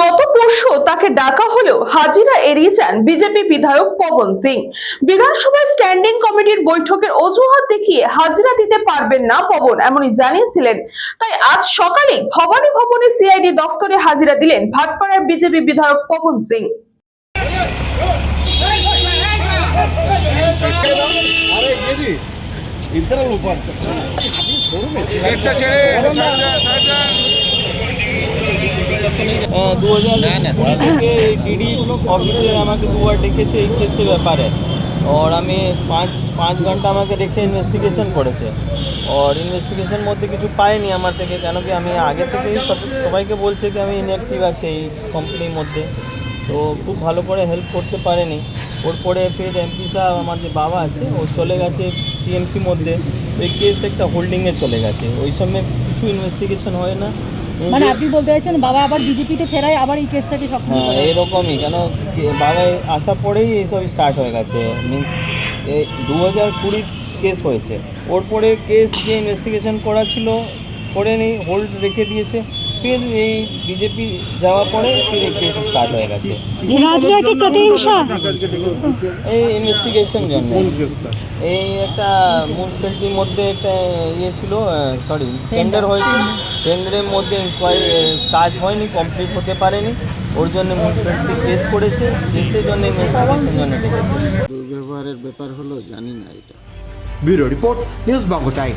গত পরশু তাকে ডাকা হলেও হাজিরা এড়িয়ে যান বিজেপি বিধায়ক পবন সিং। বিধানসভায় স্ট্যান্ডিং কমিটির বৈঠকের অজুহাত দেখিয়ে হাজিরা দিতে পারবেন না পবন এমনই জানিয়েছিলেন। তাই আজ সকালে ভবানী ভবনে সিআইডি দফতরে হাজিরা দিলেন ভাটপাড়ার বিজেপি বিধায়ক পবন সিং। ছেড়ে দু হাজার থেকে ডিডি অফিসে আমাকে দুবার ডেকেছে এই কেসের ব্যাপারে। ওর আমি পাঁচ পাঁচ ঘণ্টা আমাকে রেখে ইনভেস্টিগেশন করেছে। ওর ইনভেস্টিগেশন মধ্যে কিছু পাইনি আমার থেকে কেন কি আমি আগে থেকেই সব সবাইকে বলছে কি আমি ইনঅ্যাক্টিভ আছে এই কোম্পানির মধ্যে। তো খুব ভালো করে হেল্প করতে পারেনি। ওর পরে ফের এমপি সাহেব আমার যে বাবা আছে ও চলে গেছে টিএমসি মধ্যে। ওই কেস একটা হোল্ডিংয়ে চলে গেছে। ওই সময় কিছু ইনভেস্টিগেশন হয় না। মানে আপনি বলতে চাইছেন বাবা আবার বিজেপিতে ফেরায় আবার এই কেসটাকে সক্রিয় হ্যাঁ এরকমই কেন বাবা আসার পরেই এইসব স্টার্ট হয়ে গেছে। মিন্স দু হাজার কুড়ির কেস হয়েছে। ওর পরে কেস যে ইনভেস্টিগেশন করা ছিল করে নেই হোল্ড রেখে দিয়েছে। ফির এই বিজেপি যাওয়ার পরে ফির এই কেস স্টার্ট হয়ে গেছে। রাজনৈতিক প্রতিহিংসা? এই ইনভেস্টিগেশন জন্য। এই একটা মিউনিসিপ্যালিটির মধ্যে একটা ইয়ে ছিল সরি টেন্ডার হয়েছিল। টেন্ডারের মধ্যে কাজ হয়নি কমপ্লিট হতে পারেনি। ওর জন্য মিউনিসিপ্যালিটি কেস করেছে। কেসের জন্য ইনভেস্টিগেশন জন্য ডেকেছে। দুর্ব্যবহারের ব্যাপার হলো জানি না এটা। Bureau report news Bangla time.